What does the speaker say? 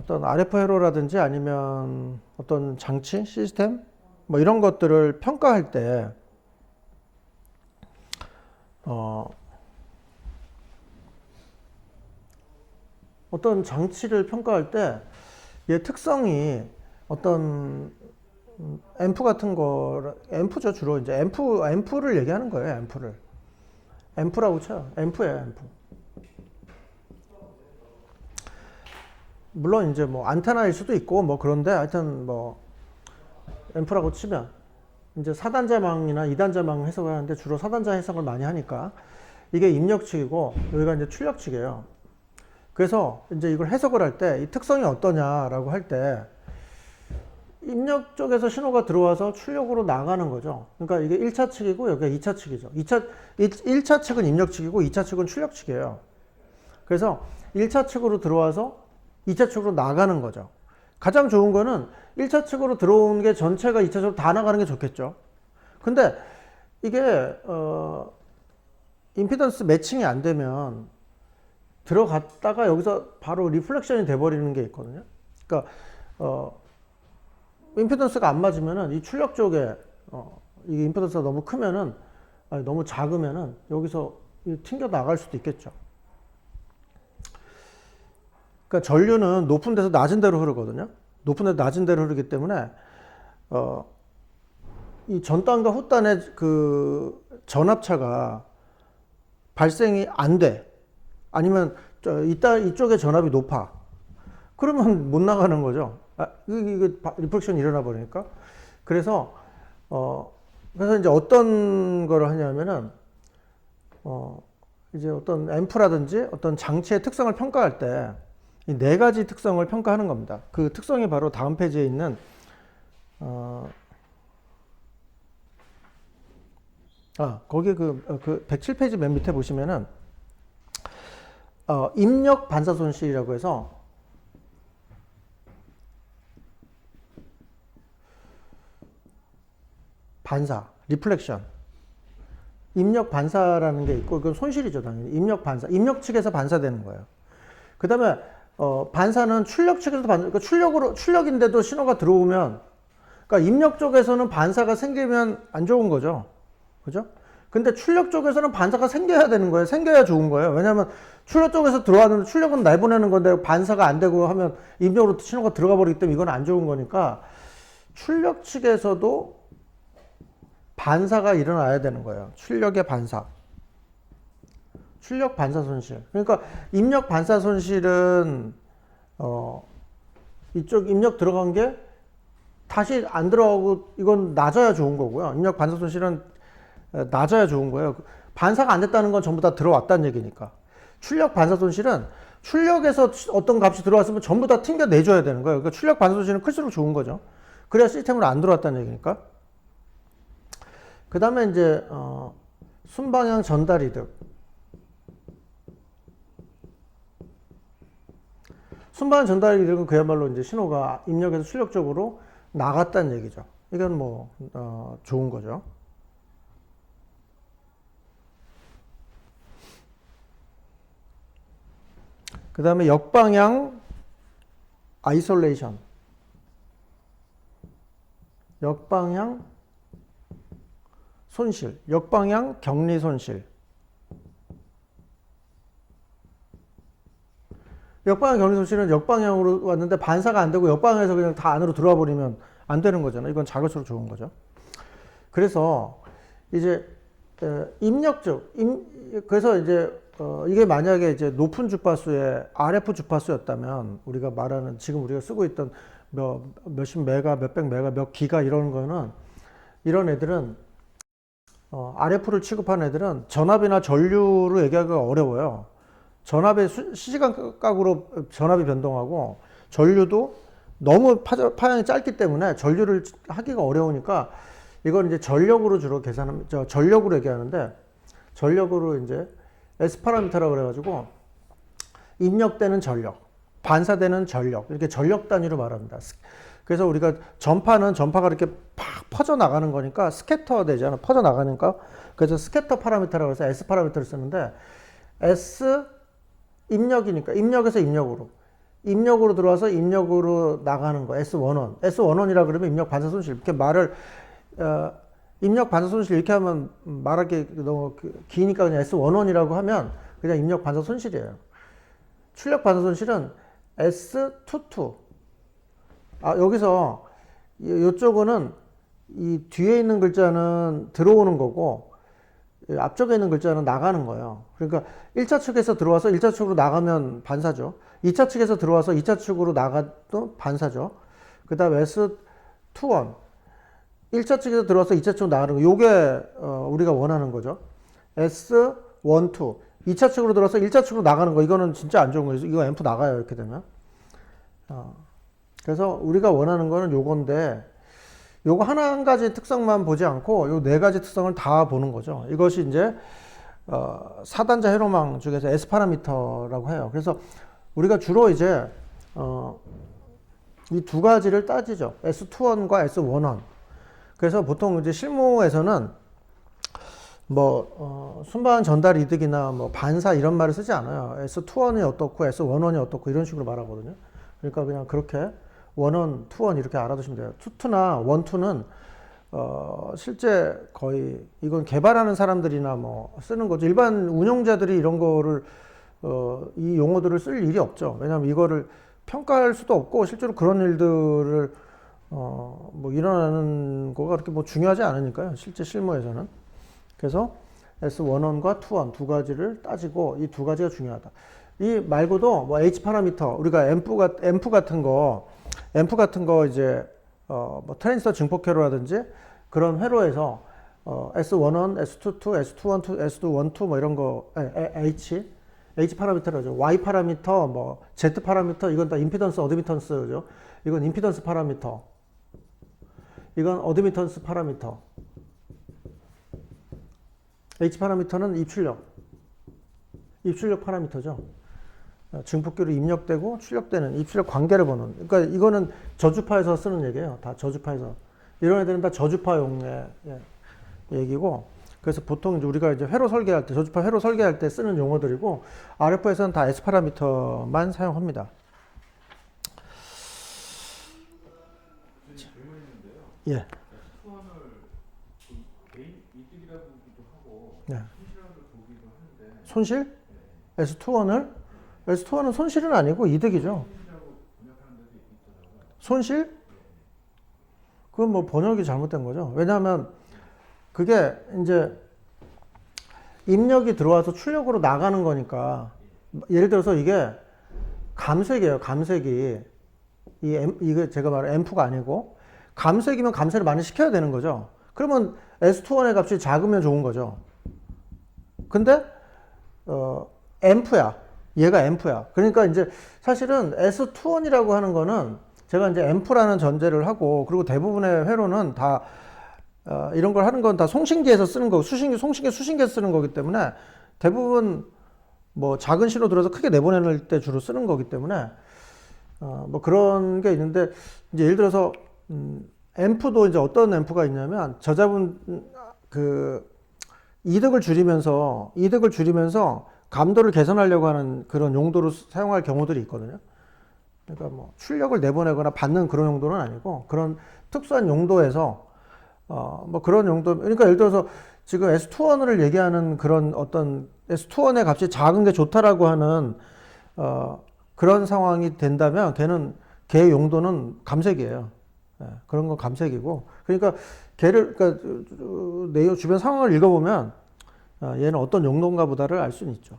어떤 RF 회로라든지 아니면 어떤 장치, 시스템 뭐 이런 것들을 평가할 때 어, 어떤 장치를 평가할 때 얘 특성이 어떤 음, 앰프 같은 거 앰프죠 주로. 이제 앰프 앰프를 얘기하는 거예요 앰프를. 앰프라고 쳐요. 앰프예요 앰프 물론 이제 뭐 안테나일 수도 있고 뭐 그런데 하여튼 뭐 앰프라고 치면 이제 4단자망이나 2단자망 해석을 하는데 주로 4단자 해석을 많이 하니까 이게 입력 측이고 여기가 이제 출력 측이에요. 그래서 이제 이걸 해석을 할 때 이 특성이 어떠냐라고 할 때 입력 쪽에서 신호가 들어와서 출력으로 나가는 거죠. 그러니까 이게 1차 측이고 여기가 2차 측이죠. 2차, 1차 측은 입력 측이고 2차 측은 출력 측이에요. 그래서 1차 측으로 들어와서 2차 측으로 나가는 거죠. 가장 좋은 거는 1차 측으로 들어온 게 전체가 2차 측으로 다 나가는 게 좋겠죠. 근데 이게 어 임피던스 매칭이 안 되면 들어갔다가 여기서 바로 리플렉션이 돼 버리는 게 있거든요. 그러니까 어 임피던스가 안 맞으면은 이 출력 쪽에 어, 이 임피던스가 너무 크면은 아니, 너무 작으면은 여기서 튕겨 나갈 수도 있겠죠. 그러니까 전류는 높은 데서 낮은 데로 흐르거든요. 높은 데서 낮은 데로 흐르기 때문에 어, 이 전단과 후단의 그 전압차가 발생이 안 돼. 아니면 저 이따 이쪽에 전압이 높아. 그러면 못 나가는 거죠. 아, 이게, 이게 리플렉션이 일어나 버리니까. 그래서 어 그래서 이제 어떤 거를 하냐면은 어 이제 어떤 앰프라든지 어떤 장치의 특성을 평가할 때 이 네 가지 특성을 평가하는 겁니다. 그 특성이 바로 다음 페이지에 있는 어, 아 거기 그, 어, 그 107페이지 맨 밑에 보시면은 어, 입력 반사 손실이라고 해서 반사, 리플렉션. 입력 반사라는 게 있고, 그건 손실이죠, 당연히. 입력 반사. 입력 측에서 반사되는 거예요. 그 다음에, 어, 반사는 출력 측에서 반사, 그러니까 출력으로, 출력인데도 신호가 들어오면, 그러니까 입력 쪽에서는 반사가 생기면 안 좋은 거죠. 그죠? 근데 출력 쪽에서는 반사가 생겨야 되는 거예요. 생겨야 좋은 거예요. 왜냐하면 출력 쪽에서 들어왔는데 출력은 내보내는 건데 반사가 안 되고 하면 입력으로 신호가 들어가 버리기 때문에 이건 안 좋은 거니까 출력 측에서도 반사가 일어나야 되는 거예요. 출력의 반사. 출력 반사 손실. 그러니까 입력 반사 손실은 어 이쪽 입력 들어간 게 다시 안 들어가고 이건 낮아야 좋은 거고요. 입력 반사 손실은 낮아야 좋은 거예요. 반사가 안 됐다는 건 전부 다 들어왔다는 얘기니까. 출력 반사 손실은 출력에서 어떤 값이 들어왔으면 전부 다 튕겨 내줘야 되는 거예요. 그러니까 출력 반사 손실은 클수록 좋은 거죠. 그래야 시스템으로 안 들어왔다는 얘기니까. 그 다음에 이제, 어, 순방향 전달 이득. 순방향 전달 이득은 그야말로 이제 신호가 입력에서 출력 쪽으로 나갔다는 얘기죠. 이건 뭐, 어, 좋은 거죠. 그 다음에 역방향 아이솔레이션. 역방향 손실. 역방향 격리 손실. 역방향 손실은 역방향으로 왔는데 반사가 안 되고 역방향에서 그냥 다 안으로 들어와 버리면 안 되는 거잖아요. 이건 작을수록 좋은 거죠. 그래서 이제 입력적, 그래서 이제 어, 이게 만약에 이제 높은 주파수의 RF 주파수였다면 우리가 말하는 지금 우리가 쓰고 있던 몇, 몇십 메가, 몇백 메가, 몇 기가 이런 거는 이런 애들은 어, RF를 취급하는 애들은 전압이나 전류로 얘기하기가 어려워요. 전압의 수, 시간각으로 전압이 변동하고 전류도 너무 파, 파장이 짧기 때문에 전류를 하기가 어려우니까 이건 이제 전력으로 주로 계산하면 저 전력으로 얘기하는데 전력으로 이제 S 파라미터라고 그래가지고 입력되는 전력, 반사되는 전력 이렇게 전력 단위로 말합니다. 그래서 우리가 전파는 전파가 이렇게 팍 퍼져 나가는 거니까 스캐터 되잖아, 퍼져 나가니까 그래서 스캐터 파라미터라고 해서 S 파라미터를 쓰는데 S 입력이니까 입력에서 입력으로 입력으로 들어와서 입력으로 나가는 거 S11. S11이라 그러면 입력 반사 손실. 이렇게 말을 어, 입력 반사 손실 이렇게 하면 말하기 너무 그- 기니까 그냥 S11이라고 하면 그냥 입력 반사 손실이에요. 출력 반사 손실은 S22. 아, 여기서 이- 요쪽은 이 뒤에 있는 글자는 들어오는 거고 이 앞쪽에 있는 글자는 나가는 거예요. 그러니까 1차 측에서 들어와서 1차 측으로 나가면 반사죠. 2차 측에서 들어와서 2차 측으로 나가도 반사죠. 그 다음에 S21. 1차 측에서 들어와서 2차 측으로 나가는 거. 요게 어, 우리가 원하는 거죠. S12. 2차 측으로 들어와서 1차 측으로 나가는 거. 이거는 진짜 안 좋은 거예요. 이거 앰프 나가요. 이렇게 되면. 어, 그래서 우리가 원하는 거는 요건데 요거 하나 한 가지 특성만 보지 않고 요 네 가지 특성을 다 보는 거죠. 이것이 이제 어, 4단자 회로망 중에서 S 파라미터라고 해요. 그래서 우리가 주로 이제 어, 이 두 가지를 따지죠. S21과 S11. 그래서 보통 이제 실무에서는 뭐 어, 순방 전달 이득이나 뭐 반사 이런 말을 쓰지 않아요. S21이 어떻고 S11이 어떻고 이런 식으로 말하거든요. 그러니까 그냥 그렇게 원원, 투원 이렇게 알아두시면 돼요. 투투나 원투는 어, 실제 거의 이건 개발하는 사람들이나 뭐 쓰는 거죠. 일반 운용자들이 이런 거를 어, 이 용어들을 쓸 일이 없죠. 왜냐하면 이거를 평가할 수도 없고 실제로 그런 일들을 어, 뭐 일어나는 거가 그렇게 뭐 중요하지 않으니까요. 실제 실무에서는. 그래서 S11과 2원 두 가지를 따지고 이 두 가지가 중요하다. 이 말고도 뭐 H 파라미터 우리가 앰프 같은 거 앰프 같은 거 이제 어 뭐 트랜지스터 증폭 회로라든지 그런 회로에서 어 S11, S22, S21, S212 뭐 이런 거 에, 에, H H 파라미터라죠. Y 파라미터 뭐 Z 파라미터 이건 다 임피던스 어드미턴스죠. 이건 임피던스 파라미터. 이건 어드미턴스 파라미터. H 파라미터는 입출력. 입출력 파라미터죠. 어, 증폭기로 입력되고 출력되는 입출력 관계를 보는. 그러니까 이거는 저주파에서 쓰는 얘기예요. 다 저주파에서. 이런 애들은 다 저주파용의 예, 얘기고. 그래서 보통 이제 우리가 이제 회로 설계할 때, 저주파 회로 설계할 때 쓰는 용어들이고, RF에서는 다 S 파라미터만 사용합니다. 예. 하고 네. 손실이라 고 보기도 하는데 손실? S21을? S21은 손실은 아니고 이득이죠. 손실? 그건 뭐 번역이 잘못된 거죠. 왜냐하면 그게 이제 입력이 들어와서 출력으로 나가는 거니까 예를 들어서 이게 감색이에요. 감색이 이 앰, 이게 제가 말한 앰프가 아니고 감색이면 감색을 많이 시켜야 되는 거죠. 그러면 S21의 값이 작으면 좋은 거죠. 근데 어 앰프야. 얘가 앰프야. 그러니까 이제 사실은 S21이라고 하는 거는 제가 이제 앰프라는 전제를 하고 그리고 대부분의 회로는 다 어, 이런 걸 하는 건 다 송신기에서 쓰는 거고 수신기 송신기 수신기에서 쓰는 거기 때문에 대부분 뭐 작은 신호 들어서 크게 내보내는 때 주로 쓰는 거기 때문에 어, 뭐 그런 게 있는데 이제 예를 들어서 음, 앰프도 이제 어떤 앰프가 있냐면 저자분 음, 그 이득을 줄이면서 이득을 줄이면서 감도를 개선하려고 하는 그런 용도로 사용할 경우들이 있거든요. 그러니까 뭐 출력을 내보내거나 받는 그런 용도는 아니고 그런 특수한 용도에서 어 뭐 그런 용도 그러니까 예를 들어서 지금 S21을 얘기하는 그런 어떤 S21의 값이 작은 게 좋다라고 하는 어 그런 상황이 된다면 걔는 걔 용도는 감색이에요. 예, 그런 건 감색이고 그러니까 걔를 그러니까 내용 주변 상황을 읽어보면 어, 얘는 어떤 용도인가 보다를 알 수는 있죠.